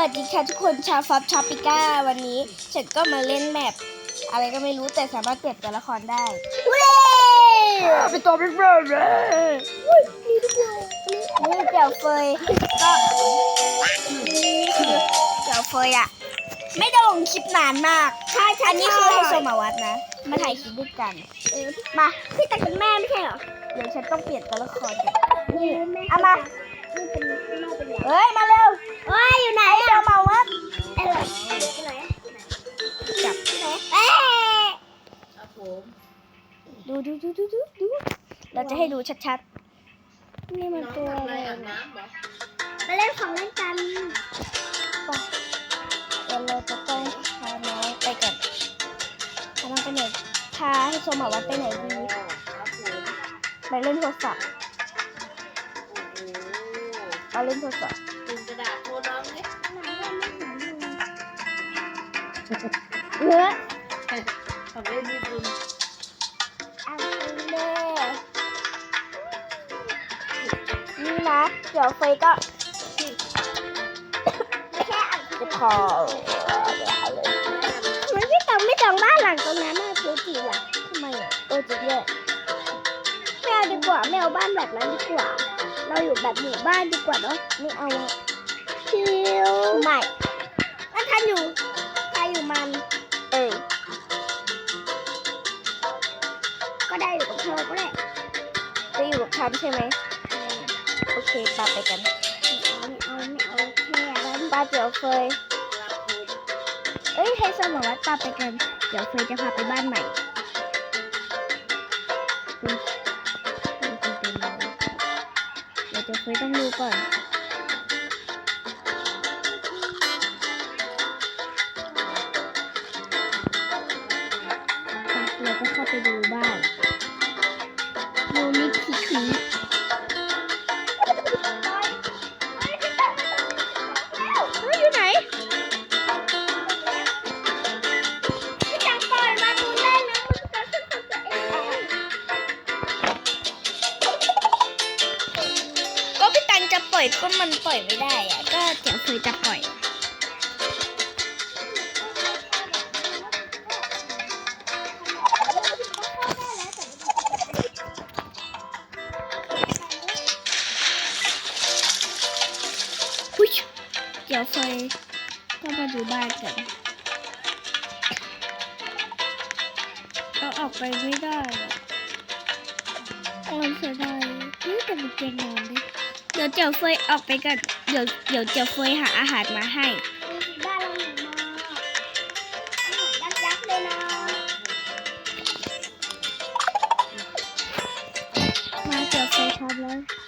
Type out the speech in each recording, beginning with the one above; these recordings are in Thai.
วัสดีค่ะทุกคนชาวฟอปชอปิก้าวันนี้ ฉันก็มาเล่นแมปอะไรก็ไม่รู้แต่สามารถเปลี่ยนตัวละครได้เว้เป็นตัวเป็นเฟิร์เลยนี่ทุกคนนี่เจ้าเฟยก็เจ้าเฟยอะ ไม่ได้ลงคลิปนานมากใช่อันนี้คือให้โซมาวัดนะมาถ่ายคลิปด้วยกันเออมาพี่แต่เป็นแม่ไม่ใช่เหรอเดี๋ยวฉันต้องเปลี่ยนตัวละครนี่เอามา นี่เป็นแม่เป็นใหญ่เฮ้ย มาเร็วเอ้ยอยู่ไหนไอ้อะเจ้ามาวัดเอ้ยอยู่ไหนจับไหนเอ้ยดูดูดูดูดูดูเราจะให้ดูชัดๆ นี่มันตัวอะไรไปเล่นของเล่นกันเดี๋ยวเราจะต้องพาน้องไปกันพาน้องไปไหนพาให้โซมาวัดไปไหนดีไปเล่นโทรศัพท์ไป เล่นโทรศัพท์ไหนยังไม่เห็นอยู่เนื้อเอาไปเลยนี่นะ เดี๋ยวเฟยก็ไม่ใช่อะจะพอมันไม่ต้องไม่ต้องบ้านหลังตรงนั้นน่ะคือจีอะทำไมอะเออจะแย่ไม่เอาดีกว่าไม่เอาบ้านแบบนั้นดีกว่า เราอยู่แบบหมู่บ้านดีกว่าเนาะไม่เอาอะชิวไม่นั่นทันอยู่ใครอยู่มัน เออ ก็ได้อยู่กับเธอก็ได้จะอยู่กับฉันใช่ไหมโอเคปาไปกันไม่เอาไม่เอาไม่เอาแค่นั้นปาเดี๋ยวเฟยเอ้ยให้สมองวัดปาไปกัน เดี๋ยวเฟยจะพาไปบ้านใหม่อุ๊ยมั ดี๋ยวเดี๋ยวเฟยต้องดูก่อน เราก็เข้าไปดู ดี๋ยวเฟยก็มาดูบ้านกันเราออกไปไม่ได้อะเราเสียดายเฮ้ยแต่มันเตียงนอนดิเดี๋ยวเจียวเฟยออกไปกันเดี๋ยวเดี๋ยวเจียวเฟยหาอาหารมาให้บ้านเราหนึ่งมาอาหารยักษ์เลยนะมาเจียวเฟยพร้อมแล้ว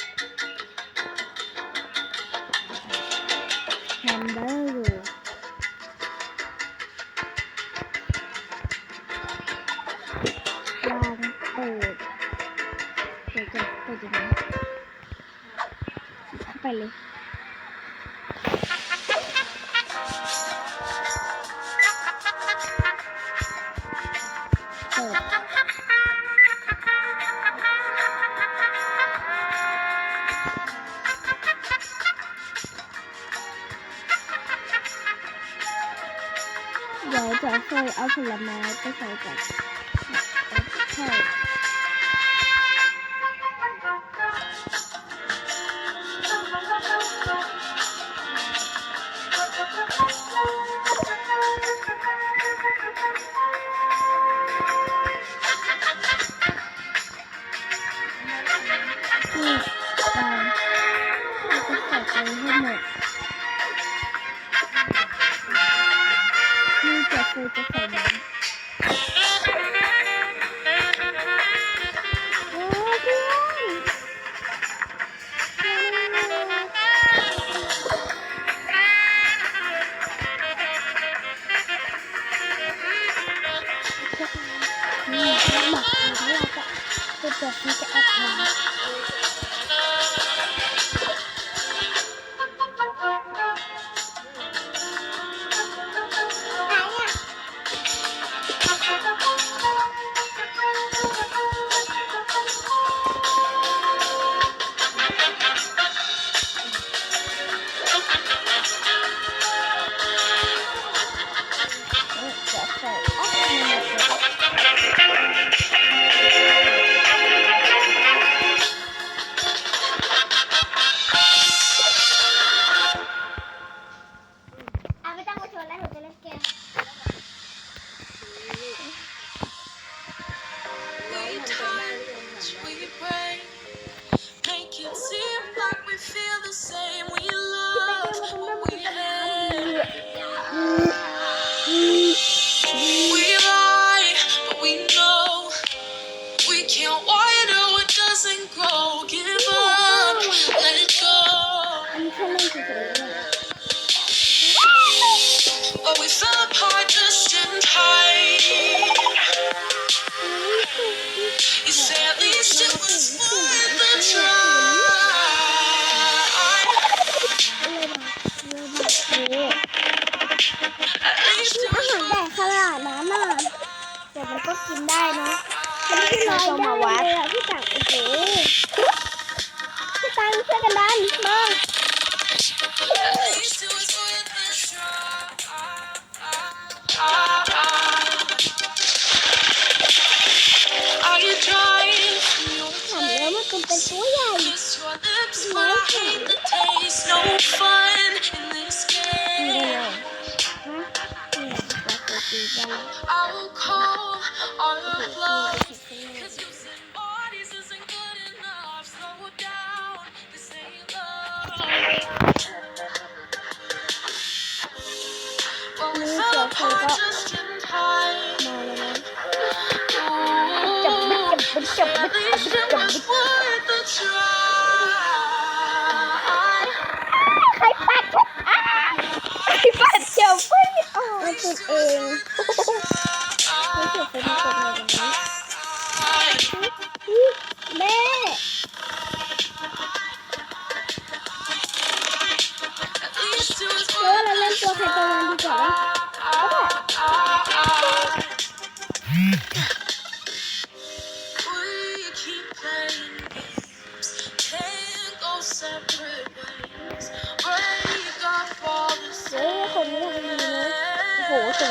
เข้าไปเลยเปิดเดี๋ยวจะเคยเอาผลไม้ไปใส่กับ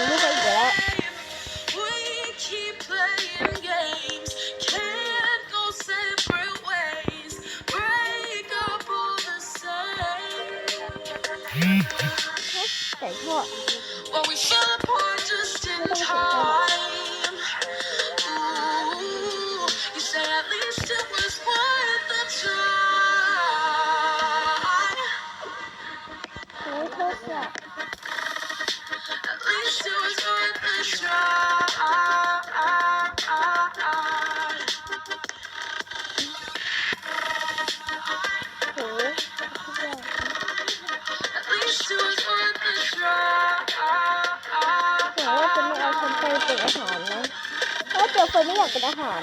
ลูกไปอีกแล้ว We keep playing games, can't go separate ways. Break up all the same. ใส่ท่อ Well, we fell apart just in time. Ooh, โห At least it was worth the try. แต่ว่าจะไม่เอาคนไปเป็นอาหารนะเพราะเจ้าคนไม่อยากเป็นอาหาร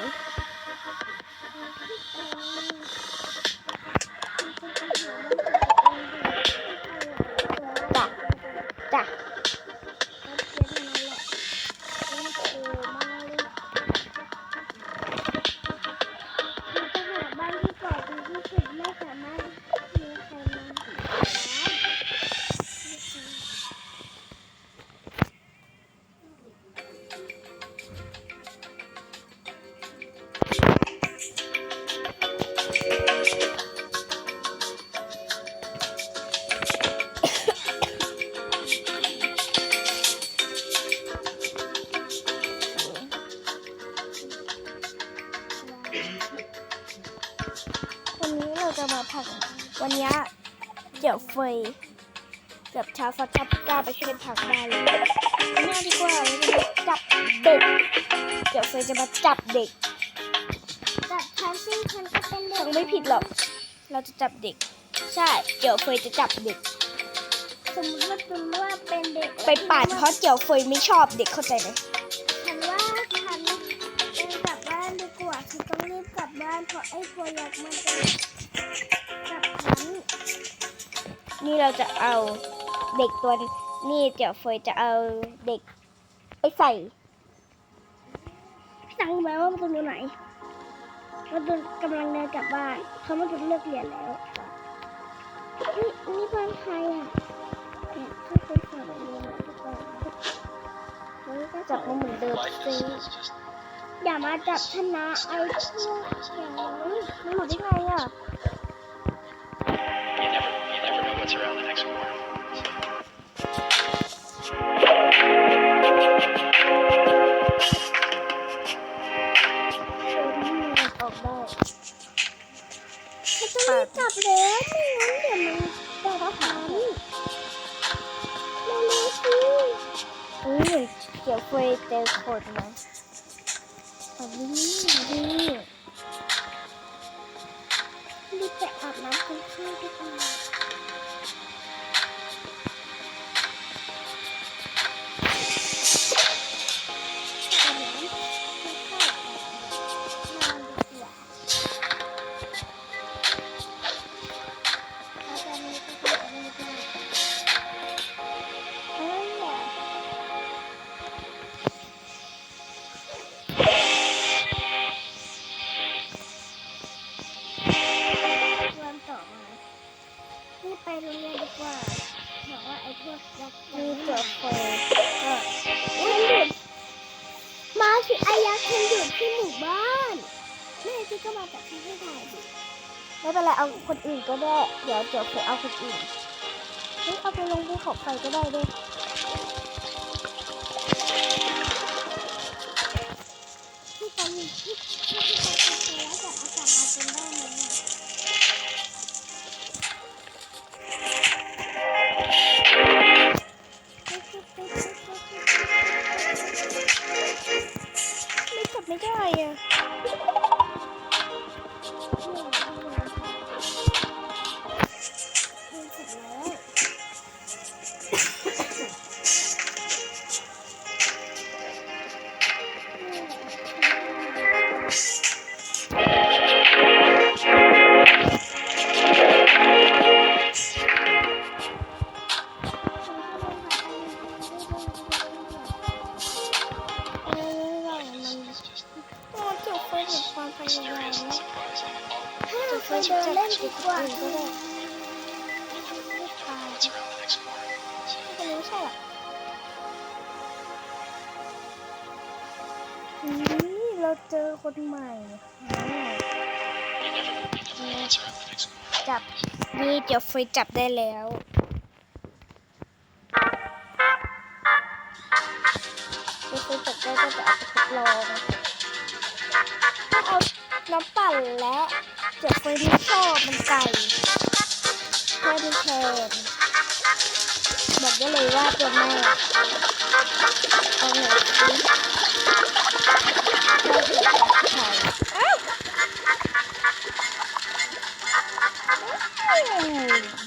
เดี๋ยวเฟยกับชาวฟัดชับก้าไปช่วยกันผักได้เลยง่ายดีกว่าเราจะมาจับเด็กเดี๋ยวเฟยจะมาจับเด็ก จับฉันซึ่งฉันก็เป็นเด็ฟักงไม่ผิดหรอก เราจะจับเด็ก ใช่ เดี๋ยวเฟยจะจับเด็ก สมมติว่าเป็นว่าเป็นเด็กไปปาดเพราะเดี๋ยวเฟยไม่ชอบเด็กเข้าใจไหมฉันว่าฉันเองกลับบ้านดีกว่าฉันต้องรีบกลับบ้านเพราะไอ้ตัวยักษ์มันจะกับฉัน นี่เราจะเอาเด็กตัวนี้นี่เดี๋ยวเฟยจะเอาเด็กไปใส่ พี่ตังรู้ไหมว่ามันจะอยู่ไหน มันจะกำลังเดินกลับบ้านเขามันจะเลิกเรียนแล้ว นี่นี่บ้านใครอะเนี่ยถ้าเป็นฝั่งเรียนทุกคนเฮ้ยก็จับมาเหมือนเดิมสิอย่ามาจับฉันะไอ้พวกอย่างนี้มันหลุดได้ไงอะ you never know what's around the next corner. เฟยที่มันออกได้ฉันต้องรีบกลับแล้วไม่งั้นเดี๋ยวมันจะทันเร็วๆสิอุ้ยเดี๋ยวเฟยเจอคนนะนนี้นี่รีบไปอาบน้ำกันข้างดีกว่า คนอื่นก็ได้ เดี๋ยวเดี๋ยวไปเอาคนอื่นเฮ้ยเอาไปลงภูเขาไฟก็ได้ด้วย เล่นดีกว่าก็ได้ What's around the next corner? ไม่รู้ใช่หรอนี่เราเจอคนใหม่จับนี่เดี๋ยวเฟจับได้แล้วเดี๋ยวเฟจับได้ก็จะเอาไปทดลองต้องเอาน้ำปั่นและ เดี๋ยวเฟยไม่ชอบมันไก่เพื่อนแทนบอกได้เลยว่าตัวแม่เอาไหนสิอ้าว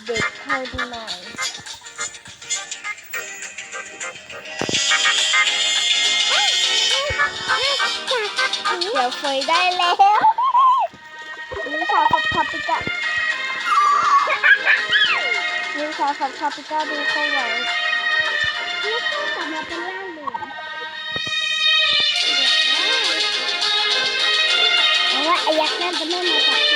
เด็กคนใหม่เดี๋ยวเฟยได้แล้วาขับคาปิกะนิชาขับคาปิกะดูเข้าไว้แล้วก็กลับมาเป็นร่างเดิมเพราะว่าอายักษ์นั่นเป็นแม่มาจาก